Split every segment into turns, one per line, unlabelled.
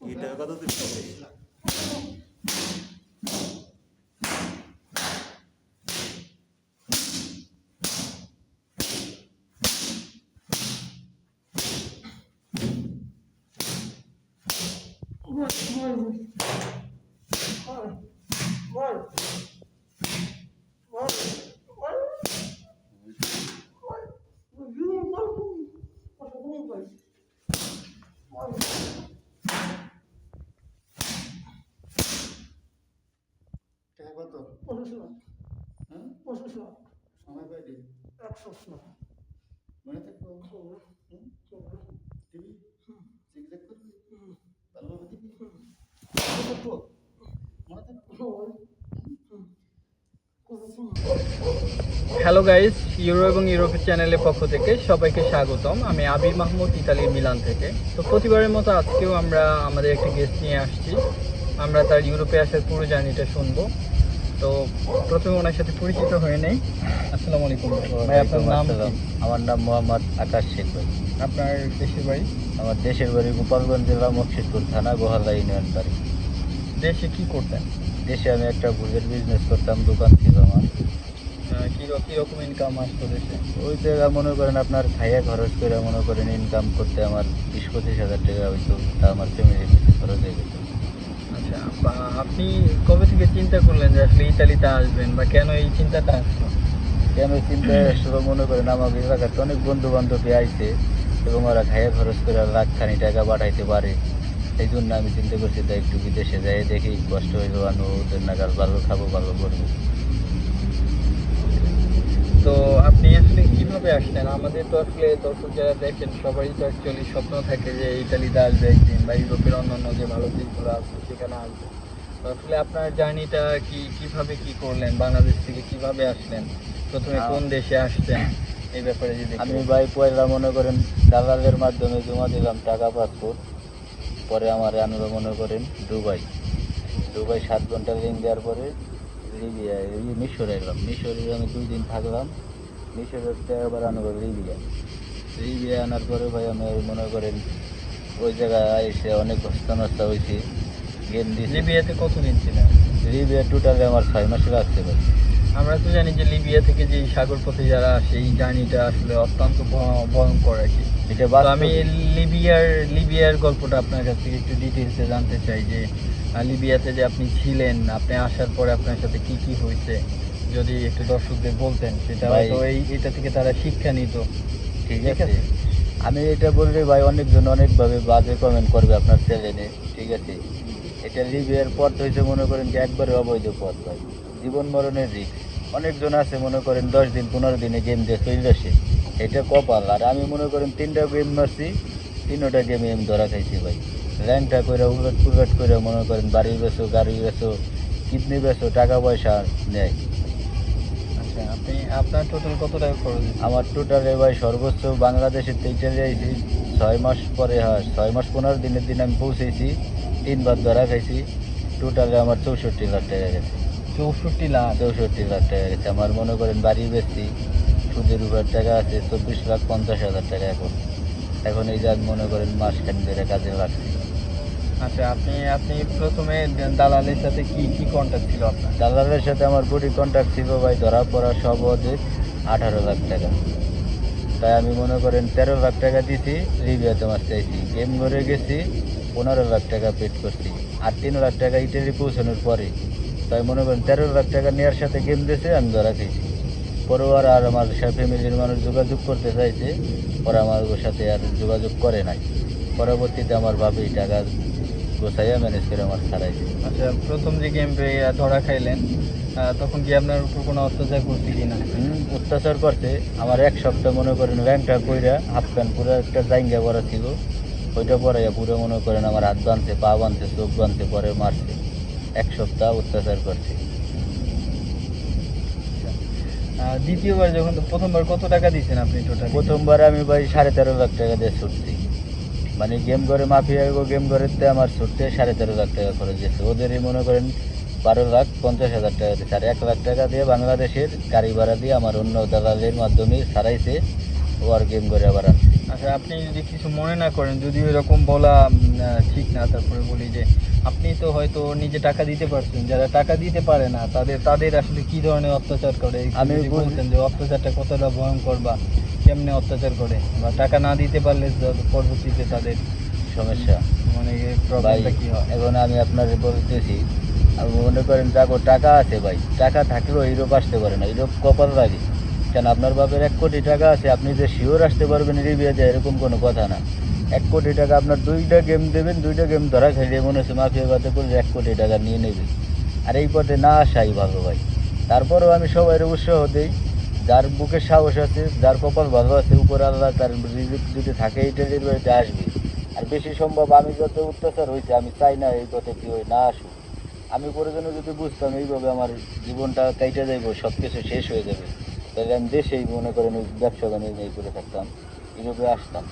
এটা কত দিচ্ছে
টাকা কত হ্যাঁ সময় কয়টি মনে থাকব হুম? দিবি? জিগজ্যাগ করবি? ভালোভাবে দিবি? মনে থাকব? মনে থাকব?
হ্যালো গাইস ইউরো এবং ইউরোপের চ্যানেলের পক্ষ থেকে সবাইকে স্বাগতম। আমি আবির মাহমুদ ইতালির মিলান থেকে। তো প্রতিবারের মতো আজকেও আমরা আমাদের একটা গেস্ট নিয়ে আসছি। আমরা তার ইউরোপে আসার পুরো জার্নিটা শুনব। তো প্রথমে ওনার সাথে পরিচিত হয়ে নেই। আসসালামু আলাইকুম। ভাই আপনার নাম
আমার নাম মোহাম্মদ আকাশ শেখ ভাই
আপনার দেশের বাড়ি?
আমার দেশের বাড়ি গোপালগঞ্জ জেলা মুর্শিদপুর থানা গোহালা ইউনিয়ন বাড়ি।
দেশে কি করতেন?
দেশে আমি একটা ভুজের বিজনেস করতাম দোকান ছিল আমার।
আহ, কি রকম ইনকাম আসতো দেশে?
ওই জায়গা মনে করেন আপনার খাইয়া খরচ করে মনে করেন ইনকাম করতে আমার বিশ পঁচিশ হাজার টাকা হইতো তা আমার ফ্যামিলির খরচ হয়ে
আপ- আপনি কবে থেকে চিন্তা করলেন যে আসলে ইতালিতে আসবেন বা কেন এই চিন্তাটা আসলো?
কেন চিন্তা আসলো মনে করেন আমার এলাকাতে অনেক বন্ধু বান্ধবী আইছে এবং ওরা খাইয়া খরচ করে খানি টাকা পাঠাইতে পারে। এই জন্য আমি চিন্তা করছি তাই একটু বিদেশে যাই দেখি কষ্ট হইল আমি ওদের নাগাল ভালো খাব ভালো করব।
তো আপনি আসলে কীভাবে আসলেন আমাদের তো আসলে দর্শক যারা দেখেন সবারই তো অ্যাকচুয়ালি স্বপ্ন থাকে যে ইতালিতে আসবে একদিন বা ইউরোপের অন্যান্য যে ভালো দেশগুলো আছে সেখানে আসবে। তো আসলে আপনার জার্নিটা কি কীভাবে কি করলেন বাংলাদেশ থেকে কীভাবে আসলেন প্রথমে কোন দেশে আসছেন এই ব্যাপারে যদি
আমি ভাই পয়লা মনে করেন দালালের মাধ্যমে জমা দিলাম টাকা পাসপোর্ট। পরে আমার আনলো মনে করেন দুবাই। দুবাই সাত ঘণ্টা লিঙ্ক দেওয়ার পরে লিবিয়া মিশরে এলাম। মিশরে আমি দুই দিন থাকলাম। মিশরের থেকে আবার আনলো লিবিয়া লিবিয়া আনার পরে ভাই আমি মনে করেন ওই জায়গায় এসে অনেক হস্তা নস্তা হয়েছি। গেম দিয়েছি।
লিবিয়াতে কতদিন ছিলেন?
লিবিয়া টোটালে আমার ছয় মাস লাগছে ভাই
আমরা তো জানি যে লিবিয়া থেকে যে সাগর পথে যারা আসে এই জার্নিটা আসলে অত্যন্ত ভয়ঙ্কর আর কি।
এটা
আমি লিবিয়ার লিবিয়ার গল্পটা আপনার কাছ থেকে একটু ডিটেলসে জানতে চাই যে লিবিয়াতে যে আপনি ছিলেন আপনি আসার পরে আপনার সাথে কি কি হয়েছে? যদি একটু দর্শকদের বলতেন সেটা
ভাই-
হয়তো এই এটা থেকে তারা শিক্ষা নিত।
ঠিক আছে। আমি এটা বললে ভাই অনেকজন অনেকভাবে বাজে কমেন্ট করবে আপনার চ্যানেলে ঠিক আছে? এটা লিবিয়ার পথ হয়েছে মনে করেন যে একবারে অবৈধ পথ ভাই। জীবন মরণের রিস্ক অনেকজন আছে মনে করেন দশ দিন পনেরো দিনে গেম দিয়ে চলে আসে। এটা কপাল। আর আমি মনে করেন তিনটা গেম মারছি তিনোটা গেমে আমি ধরা খাইছি ভাই। র্যাঙ্কটা করে উলট পুলট করে মনে করেন বাড়ি বেছো গাড়ি বেছো কিডনি বেছো টাকা পয়সা নেয়।
আচ্ছা আপনি আপনার টোটাল কত টাকা খরচ
আমার টোটালে ভাই সর্বোচ্চ বাংলাদেশের থেকে চলে আইছি ছয় মাস পরে হয় ছয় মাস পনেরো দিনের দিন আমি পৌঁছেছি তিনবার ধরা খাইছি টোটালে আমার চৌষট্টি লাখ টাকা গেছে।
চৌষট্টি লাখ?
চৌষট্টি লাখ টাকা গেছে। আমার মনে করেন বাড়ি বেচছি সুদের উপর টাকা আছে চব্বিশ লাখ পঞ্চাশ হাজার টাকা এখন। এখন এই যে মনে করেন মাস খান ধরে কাজে লাগছি।
আচ্ছা আপনি আপনি প্রথমে দালালের সাথে কি কি কন্ট্যাক্ট ছিল আপনার?
দালালের সাথে আমার বডি কন্ট্যাক্ট ছিল ভাই, ধরা পড়া সব ওদের আঠারো লাখ টাকা। তাই আমি মনে করেন তেরো লাখ টাকা দিছি লিবিয়াতে মাছ চাইছি গেম ঘরে গেছি, পনেরো লাখ টাকা পেড করছি। আর তিন লাখ টাকা ইটালি পৌঁছানোর পরে, তাই মনে করেন তেরো লাখ টাকা নেওয়ার সাথে গেম দিয়েছে, আমি ধরা খেয়েছি পরে ওরা আর আমার ফ্যামিলির মানুষ যোগাযোগ করতে চাইছে ওরা আমার সাথে আর যোগাযোগ করে নাই। পরবর্তীতে আমার ভাবি টাকা গোছাইয়া ম্যানেজ করে আমার ছাড়াইছে
আচ্ছা প্রথম যে গেম ধরা খাইলেন তখন কি আপনার উপর কোনো অত্যাচার করছে
হুম, অত্যাচার করছে। আমার এক সপ্তাহ মনে করেন ব্যাংকটা কইরা হাফ প্যান্ট পুরো একটা জাইঙ্গা পরা ছিল। ওইটা পরাইয়া পুরো মনে করেন আমার হাত বাঁধছে পা বাঁধছে চোখ বাঁধছে পরে মারছে। এক সপ্তাহ অত্যাচার করছে।
দ্বিতীয়বার যখন প্রথমবার কত টাকা দিয়েছেন আপনি টোটাল
প্রথমবার আমি ভাই সাড়ে তেরো লাখ টাকা দিয়ে ছুটছি। মানে গেম ঘরে মাফিয়া গেম ঘরেতে আমার ছুটতে সাড়ে তেরো লাখ টাকা খরচ গেছে ওদেরই মনে করেন বারো লাখ পঞ্চাশ হাজার টাকা দিয়েছে আর এক লাখ টাকা দিয়ে বাংলাদেশের গাড়ি ভাড়া দিয়ে আমার অন্য দালালের মাধ্যমে সারাইছে ও আর গেম ঘরে আবার আনছে
আচ্ছা আপনি যদি কিছু মনে না করেন যদি এরকম বলা ঠিক না তারপরে বলি যে আপনি তো হয়তো নিজে টাকা দিতে পারছেন। যারা টাকা দিতে পারে না তাদের তাদের আসলে কি ধরনের অত্যাচার করে?
আমি
বলতেন যে অত্যাচারটা কতটা ভয়ঙ্কর বা কেমনে অত্যাচার করে বা টাকা না দিতে পারলে পরবর্তীতে তাদের
সমস্যা।
মানে প্রবলেমটা কি হয়?
এখন আমি আপনার বলতেছি আমি মনে করেন যাকো টাকা আছে ভাই টাকা থাকলেও ইউরোপ আসতে পারে না ইউরোপ কপাল লাগে কেন আপনার বাপের এক কোটি টাকা আছে আপনি যে শিওর আসতে পারবেন রিবিয়াতে এরকম কোনো কথা না। এক কোটি টাকা আপনার দুইটা গেম দেবেন দুইটা গেম ধরা খাইলে মনে হচ্ছে মাফিয়া বাতে করলে এক কোটি টাকা নিয়ে নেবে। আর এই পথে না আসাই ভালো ভাই। তারপরেও আমি সবাই উৎসাহ দিই যার বুকে সাহস আছে যার কপাল ভালো আছে উপর আল্লাহ তার রিজিক যদি থাকে এই টেলির বাড়িতে আসবে। আর বেশি সম্ভব আমি যত অত্যাচার হয়েছে আমি চাই না এই কথা কি হয় না আসুক। আমি প্রয়োজনে যদি বুঝতাম এইভাবে আমার জীবনটা কাইটে যাইব সব কিছু শেষ হয়ে যাবে। তাহলে আমি দেশেই মনে করেন ওই ব্যবসা বাণিজ্য এই করে থাকতাম এইভাবে আসতাম।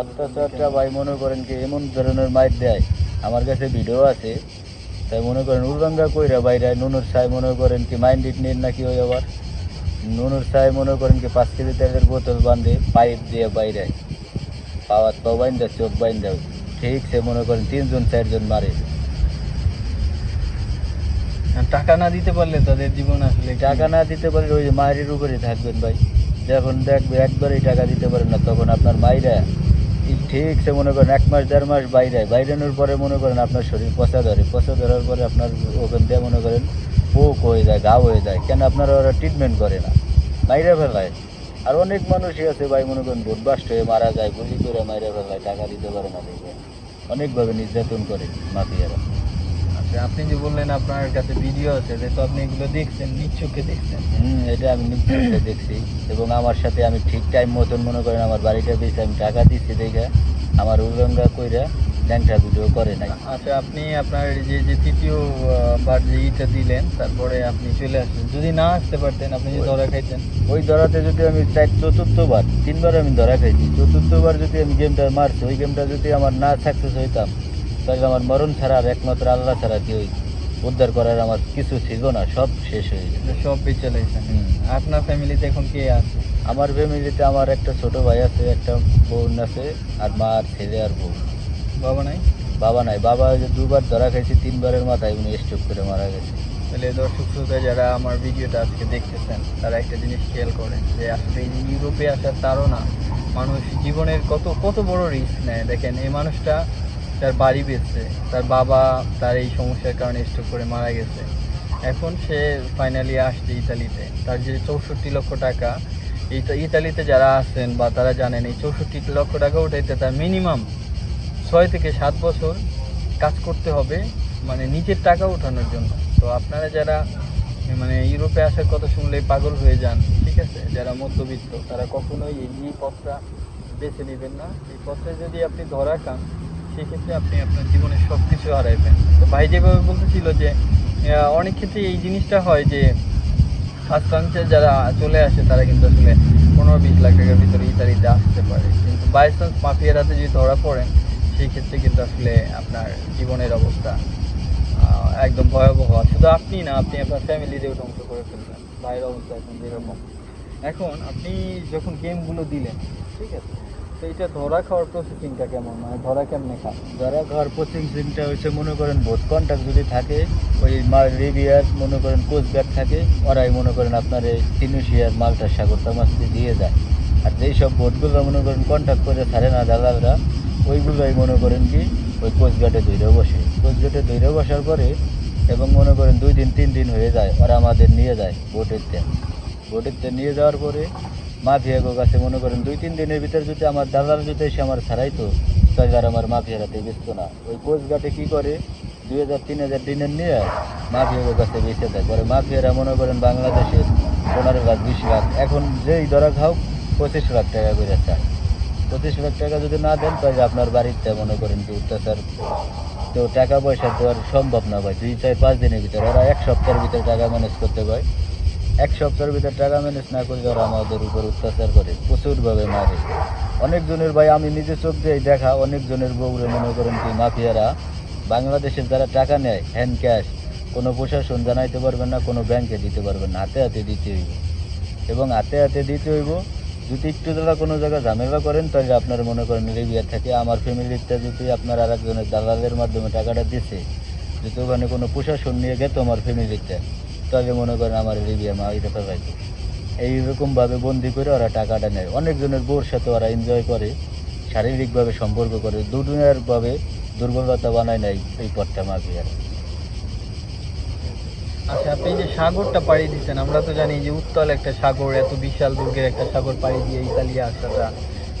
অত্যাচারটা
ভাই মনে করেন কি এমন ধরনের মাইর দেয়। আমার কাছে ভিডিও আছে তাই মনে করেন উলঙ্গা কইরা বাইরে নুনুর সাই মনে করেন কি মাইন্ড ইট নিন নাকি ওই আবার? নুনুর সাই মনে করেন কি পাঁচ কেজি তেলের বোতল বাঁধে পাইপ দিয়ে বাইরে। পাওয়ার পাও বাইন্দা চোখ বাইন্দা। ঠিক সে মনে করেন তিনজন চারজন মারে।
টাকা না দিতে পারলে তাদের জীবন আসলে
টাকা না দিতে পারলে ওই যে মায়ের উপরেই থাকবেন ভাই। যখন দেখবে একবারই টাকা দিতে পারেন না তখন আপনার মাইরা ঠিক সে মনে করেন এক মাস, দেড় মাস বাইরে, বাইরানোর পরে মনে করেন আপনার শরীর পচা ধরে, পচা ধরার পরে আপনার ওখান দিয়ে মনে করেন পোক হয়ে যায় ঘাও হয়ে যায়, কেন আপনারা ওরা ট্রিটমেন্ট করে না? বাইরে ফেলায়। আর অনেক মানুষই আছে ভাই মনে করেন ভোটবাস্ট হয়ে মারা যায়, গুলি করে মাইরে ফেলায়, টাকা দিতে পারে না দেখে। অনেকভাবে নির্যাতন করে মাফিয়ারা।
আচ্ছা আপনি যে বললেন আপনার কাছে ভিডিও আছে যে তো আপনি এগুলো দেখছেন চোখে দেখছেন।
হুম এটা আমি নিশ্চয়ই দেখছি। এবং আমার সাথে আমি ঠিক টাইম মতন মনে করেন আমার বাড়িটা পেয়েছি আমি টাকা দিচ্ছি দেখে আমার উলঙ্গা কইরা ল্যাংটা ভিডিও করে নাই।
আচ্ছা আপনি আপনার যে যে তৃতীয় বার যে ইটা দিলেন তারপরে আপনি চলে আসলেন। যদি না আসতে পারতেন আপনি যে ধরা খাইতেন?
ওই ধরাতে যদি আমি চাই চতুর্থবার তিনবার আমি ধরা খাইছি। চতুর্থবার যদি আমি গেমটা মারছি ওই গেমটা যদি আমার না সাকসেস হইতাম তাহলে আমার মরণ ছাড়া আর একমাত্র আল্লাহ ছাড়া কেউ উদ্ধার করার আমার কিছু ছিল না সব শেষ হয়ে
যে সব বেঁচে লাইছেন
হুম।
আপনার ফ্যামিলিতে এখন কে আছে?
আমার ফ্যামিলিতে আমার একটা ছোট ভাই আছে একটা বোন আছে আর মা আর ছেলে আর বউ।
বাবা নাই?
বাবা নাই। বাবা যে দুবার ধরা খাইছি তিনবারের মাথায় উনি স্ট্রোক করে মারা গেছে।
তাহলে দর্শক শ্রোতা যারা আমার ভিডিওটা আজকে দেখতেছেন তারা একটা জিনিস খেয়াল করেন যে আসলে ইউরোপে আসার তারও না মানুষ জীবনের কত কত বড় রিস্ক নেয়। দেখেন এই মানুষটা তার বাড়ি বেচছে তার বাবা তার এই সমস্যার কারণে স্ট্রোক করে মারা গেছে। এখন সে ফাইনালি আসছে ইতালিতে। তার যে চৌষট্টি লক্ষ টাকা ইতালিতে যারা আছেন বা তারা জানেন, এই চৌষট্টি লক্ষ টাকা উঠাইতে তার মিনিমাম ছয় থেকে সাত বছর কাজ করতে হবে মানে নিজের টাকা ওঠানোর জন্য। তো আপনারা যারা মানে ইউরোপে আসার কথা শুনলে পাগল হয়ে যান, ঠিক আছে? যারা মধ্যবিত্ত, তারা কখনোই এই পথটা বেছে নেবেন না। এই পথে যদি আপনি ধরা খান সেক্ষেত্রে আপনি আপনার জীবনের সব কিছু হারাইবেন। তো ভাই যেভাবে বলতেছিল যে অনেক ক্ষেত্রে এই জিনিসটা হয় যে ফার্স্ট যারা চলে আসে, তারা কিন্তু আসলে পনেরো বিশ লাখ টাকার ভিতরে ইতালিতে আসতে পারে। কিন্তু বাই চান্স মাফিয়ার হাতে যদি ধরা পড়েন সেই ক্ষেত্রে কিন্তু আসলে আপনার জীবনের অবস্থা একদম ভয়াবহ। শুধু আপনি না, আপনি আপনার ফ্যামিলিতেও ধ্বংস করে ফেলবেন বাইরের অবস্থা এখন যেরকম। এখন আপনি যখন গেমগুলো দিলেন, ঠিক আছে তো এটা ধরা খাওয়ার প্রসেসিংটা কেমন? মানে ধরা কেমনে খান
ধরা খাওয়ার কোচিং সিংটা হচ্ছে মনে করেন ভোট কন্ট্যাক্ট যদি থাকে, ওই রিভিয়ার মনে করেন কোচ থাকে, ওরাই মনে করেন আপনার এই তিনুশিয়ার মালটা সাগরটা মাছটি দিয়ে যায়। আর যেই সব বোটগুলো মনে করেন কন্ট্যাক্ট করে ছাড়ে না দালালরা, ওইগুলোই মনে করেন কি, ওই কোচঘাটে ধৈর্য বসে। কোচঘাটে ধৈর্য বসার পরে এবং মনে করেন দুই দিন, তিন দিন হয়ে যায়, ওরা আমাদের নিয়ে যায় বোটের তেল বোটের তেল নিয়ে যাওয়ার পরে মাফিয়াগো কাছে মনে করেন, দুই, তিন দিনের ভিতরে যদি আমার দাদার যদি এসে আমার ছাড়াইতো তাহলে আর আমার মাফিয়ারাতে বেচতো না। ওই কোচঘাটে কী করে? দুই হাজার, তিন হাজার দিনের নিয়ে মাফিয়াগো কাছে বেঁচে দেয়। পরে মাফিয়ারা মনে করেন বাংলাদেশের পনেরো লাখ, বিশ লাখ, এখন যেই ধরা খাও পঁচিশ লাখ টাকা করে চায়। পঁচিশ লাখ টাকা যদি না দেন, তাহলে আপনার বাড়িতে মনে করেন যে অত্যাচার, তো টাকা পয়সা দেওয়ার সম্ভব না ভাই। দুই, চার, পাঁচ দিনের ভিতরে, ওরা এক সপ্তাহের ভিতরে টাকা ম্যানেজ করতে পারে। এক সপ্তাহের ভিতরে টাকা ম্যানেজ না করে ওরা আমাদের উপর অত্যাচার করে, প্রচুরভাবে মারে। অনেকজনের ভাই, আমি নিজে চোখ দিয়ে দেখা অনেকজনের বউরে মনে করেন কি, মাফিয়ারা, বাংলাদেশের যারা টাকা নেয় হ্যান্ড ক্যাশ কোনো প্রশাসন জানাইতে পারবেন না, কোনো ব্যাংকে দিতে পারবেন না, হাতে হাতে দিতে হইব। এবং হাতে হাতে দিতে হইব, যদি একটু দাদা কোনো জায়গায় ঝামেলা করেন, তাহলে আপনারা মনে করেন লিবিয়া থেকে আমার ফ্যামিলিতে যদি আপনার আর একজনের দালালের মাধ্যমে টাকাটা দিছে, যদি ওখানে কোনো প্রশাসন নিয়ে গেত আমার ফ্যামিলিতে তাহলে মনে করেন আমার লিবিয়া মা এটা পাইতো এইরকমভাবে বন্দি করে ওরা টাকাটা নেয়। অনেকজনের বউর সাথে ওরা এনজয় করে, শারীরিকভাবে সম্পর্ক করে দুনিয়ারভাবে দুর্বলতা বানায় নাই এই পথটা মাফিয়া
আচ্ছা আপনি যে সাগরটা পাড়ি দিচ্ছেন, আমরা তো জানি যে উত্তাল একটা সাগর, এত বিশাল দুর্গের একটা সাগর পাড়ি দিয়ে ইতালি আসাটা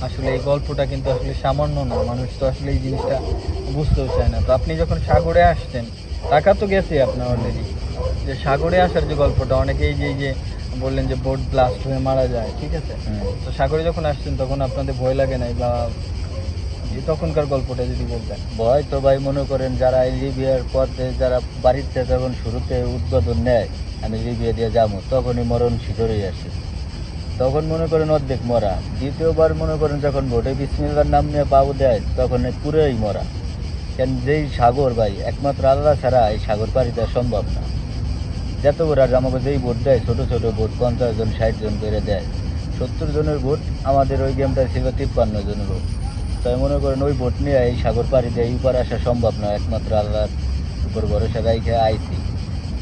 আসলে এই গল্পটা কিন্তু আসলে সামান্য না। মানুষ তো আসলে এই জিনিসটা বুঝতেও চায় না। তো আপনি যখন সাগরে আসছেন, টাকা তো গেছে আপনার অলরেডি যে সাগরে আসার যে গল্পটা অনেকেই যে এই যে বললেন যে বোট ব্লাস্ট হয়ে মারা যায় ঠিক আছে? তো সাগরে যখন আসছেন তখন আপনাদের ভয় লাগে নাই? বা যে তখনকার গল্পটা যদি বলতেন।
ভয় তো ভাই মনে করেন যারা এই লিবিয়ার পথে যারা বাড়িতে যখন শুরুতে উদ্বোধন নেয় আমি লিবিয়া দিয়ে যাব তখনই মরণ শিখরেই আসে। তখন মনে করেন অর্ধেক মরা। দ্বিতীয়বার মনে করেন যখন ভোটে বিসমিল্লার নাম নিয়ে পাবো দেয় তখন এই পুরোই মরা। কেন যেই সাগর ভাই একমাত্র আল্লাহ ছাড়া এই সাগর পাড়ি দেওয়া সম্ভব না। যত আর আমাকে যেই ভোট দেয়, ছোটো ছোটো ভোট পঞ্চাশ জন, ষাট জন করে দেয়। সত্তর জনের ভোট আমাদের ওই গেমটা ছিল তিপ্পান্ন জনের ভোট তাই মনে করেন ওই ভোট নিয়ে এই সাগর পাড়ি দিয়ে এই পারে আসা সম্ভব নয়, একমাত্র আল্লাহর উপর ভরসা রাইখে আইছি।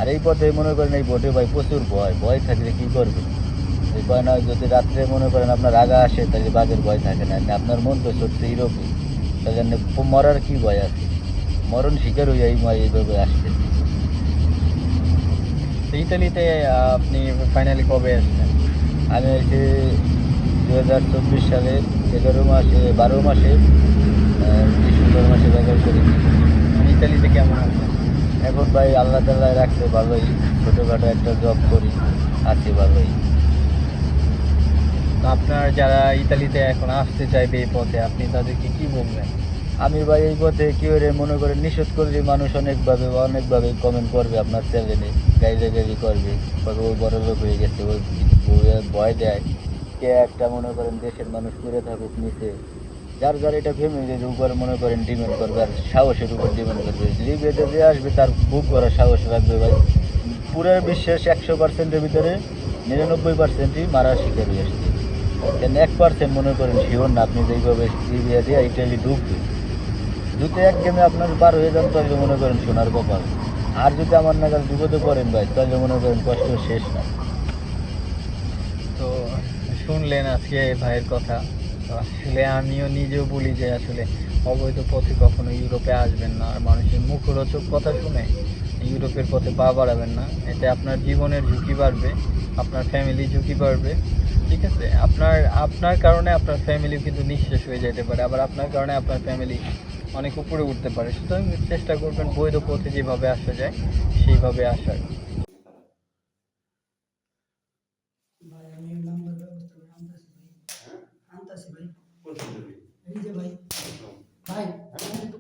আর এই পথে মনে করেন এই ভোটে ভাই প্রচুর ভয় ভয় থাকলে কী করবে এই ভয় না হয় যদি রাত্রে মনে করেন আপনার আগা আসে, তাহলে বাঘের ভয় থাকে না। আপনার মন তো সত্যি এরকম তাই জন্য মরার কী ভয় আছে? মরণ শিকার হয়ে এই এইভাবে আসছে
তো ইতালিতে আপনি ফাইনালি কবে আসছেন
আমি এসে দু হাজার চব্বিশ সালে, এগারো মাসে, বারো মাসে ডিসেম্বর মাসে বেকার করি।
মানে ইতালিতে কেমন আছেন?
এখন ভাই আল্লাহ তাল্লাহ রাখছে ভালোই, ছোটোখাটো একটা জব করি, আছি ভালোই।
আপনার যারা ইতালিতে এখন আসতে চাইবে এই পথে, আপনি তাদেরকে কি বলবেন?
আমি ভাই, এই পথে কি করে মনে করে নিষেধ করলে মানুষ অনেকভাবে অনেকভাবে কমেন্ট করবে আপনার চ্যানেলে গাইলি করবে। কবে ওই বড় লোক হয়ে গেছে, ওই ভয় দেয়। কে একটা মনে করেন দেশের মানুষ করে থাকুক নিচে, যার যার এটা ফ্যামিলির উপর মনে করেন ডিমেন্ড করবে আর সাহসের উপর ডিমেন্ড করবে। লিবিয়াতে যে আসবে, তার বুক করার সাহস রাখবে ভাই। পুরো বিশ্বাস একশো পার্সেন্টের ভিতরে নিরানব্বই পার্সেন্টই মারা শিকার হয়ে আসছে। এক পার্সেন্ট মনে করেন শিওর না, আপনি যেইভাবে লিবিয়া দিয়ে ইটালি ঢুকবে। দুটো এক গেমে আপনার পার হয়ে যান, তাহলে মনে করেন সোনার কপাল। আর যদি আমার নাগাল বিপদে পড়েন ভাই, তাহলে মনে করেন কষ্ট শেষ না।
তো শুনলেন আজকে ভাইয়ের কথা। আসলে আমিও নিজেও বলি যে আসলে অবৈধ পথে কখনো ইউরোপে আসবেন না। আর মানুষের মুখরোচক কথা শুনে ইউরোপের পথে পা বাড়াবেন না। এতে আপনার জীবনের ঝুঁকি বাড়বে, আপনার ফ্যামিলি ঝুঁকি বাড়বে। ঠিক আছে? আপনার আপনার কারণে আপনার ফ্যামিলি কিন্তু নিঃশেষ হয়ে যেতে পারে। আবার আপনার কারণে আপনার ফ্যামিলি অনেক উপরে উঠতে পারে। সুতরাং চেষ্টা করবেন বৈধ পথে যেভাবে আসা যায়, সেইভাবে আসার।
ভাই, আমি